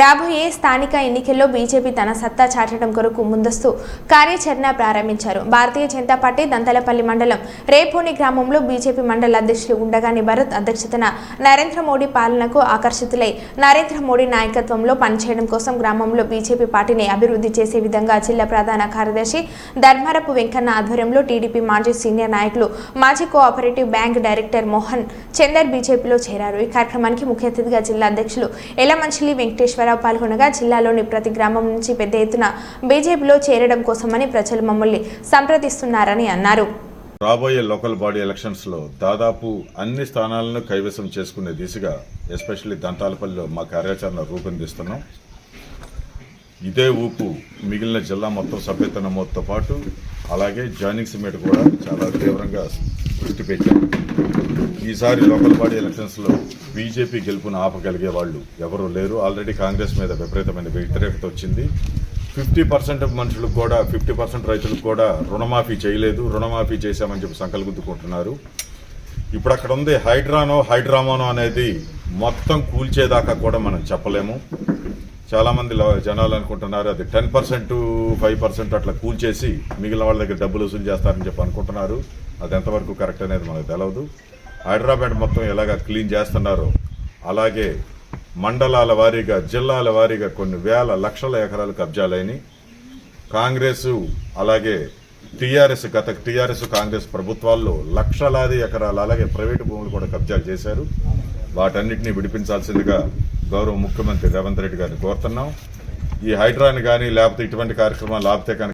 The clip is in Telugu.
రాబోయే స్థానిక ఎన్నికల్లో బీజేపీ తన సత్తా చాటడం కొరకు ముందస్తు కార్యాచరణ ప్రారంభించారు. భారతీయ జనతా పార్టీ దంతలపల్లి మండలం రేపోని గ్రామంలో బీజేపీ మండల అధ్యక్షులు ఉండగాని భరత్ అధ్యక్షతన నరేంద్ర మోడీ పాలనకు ఆకర్షితులై నరేంద్ర మోడీ నాయకత్వంలో పనిచేయడం కోసం గ్రామంలో బీజేపీ పార్టీని అభివృద్ధి చేసే విధంగా జిల్లా ప్రధాన కార్యదర్శి ధర్మరపు వెంకన్న ఆధ్వర్యంలో టీడీపీ మాజీ సీనియర్ నాయకులు మాజీ cooperative bank director Mohan Chander బీజేపీలో చేరారు. ఈ కార్యక్రమానికి ముఖ్య అతిథిగా జిల్లా అధ్యక్షులు ఎలమంచిలి వెంకటేశ్వరరావు పాల్గొనగా జిల్లాలోని ప్రతి గ్రామం నుంచి పెద్ద ఎత్తున బీజేపీలో చేరడం కోసమని ప్రజలు మమ్మల్ని సంప్రదిస్తున్నారని అన్నారు. రాబోయే లోకల్ బాడీ ఎలక్షన్స్లో దాదాపు అన్ని స్థానాలను కైవసం చేసుకునే దిశగా ఎస్పెషల్లీ దంతాలపల్లిలో మా కార్యాచరణ రూపొందిస్తున్నాం. ఇదే ఊపు మిగిలిన జిల్లా మొత్తం సభ్యత నమోదుతో పాటు అలాగే జాయినింగ్స్ మీద కూడా చాలా తీవ్రంగా దృష్టి పెట్టాం ఈసారి లోకల్ బాడీ బీజేపీ గెలుపును ఆపగలిగే వాళ్ళు ఎవరూ లేరు. ఆల్రెడీ కాంగ్రెస్ మీద విపరీతమైన వ్యతిరేకత వచ్చింది. ఫిఫ్టీ పర్సెంట్ మనుషులకు కూడా ఫిఫ్టీ పర్సెంట్ రైతులకు కూడా రుణమాఫీ చేయలేదు. రుణమాఫీ చేశామని చెప్పి సంకల్గుద్దుకుంటున్నారు ఇప్పుడు అక్కడ ఉంది హైడ్రానో హైడ్రామానో అనేది మొత్తం కూల్చేదాకా కూడా మనం చెప్పలేము. చాలామంది జనాలు అనుకుంటున్నారు అది టెన్ పర్సెంట్ ఫైవ్ పర్సెంట్ అట్లా కూల్చేసి మిగిలిన వాళ్ళ దగ్గర డబ్బులు వసూలు చేస్తారని చెప్పి అనుకుంటున్నారు. అది ఎంతవరకు కరెక్ట్ అనేది మనకు తెలియదు హైదరాబాద్ మొత్తం ఎలాగ క్లీన్ చేస్తున్నారో అలాగే మండలాల వారీగా జిల్లాల వారీగా కొన్ని వేల లక్షల ఎకరాలు కబ్జాలైనవి కాంగ్రెస్ అలాగే టీఆర్ఎస్ గత టీఆర్ఎస్ కాంగ్రెస్ ప్రభుత్వాల్లో లక్షలాది ఎకరాలు అలాగే ప్రైవేటు భూములు కూడా కబ్జాలు చేశారు. వాటన్నిటిని విడిపించాల్సిందిగా గౌరవ ముఖ్యమంత్రి రేవంత్ రెడ్డి గారిని కోరుతున్నాం. ఈ హైడ్రాని కానీ లేకపోతే ఇటువంటి కార్యక్రమాలు ఆపితే కనుక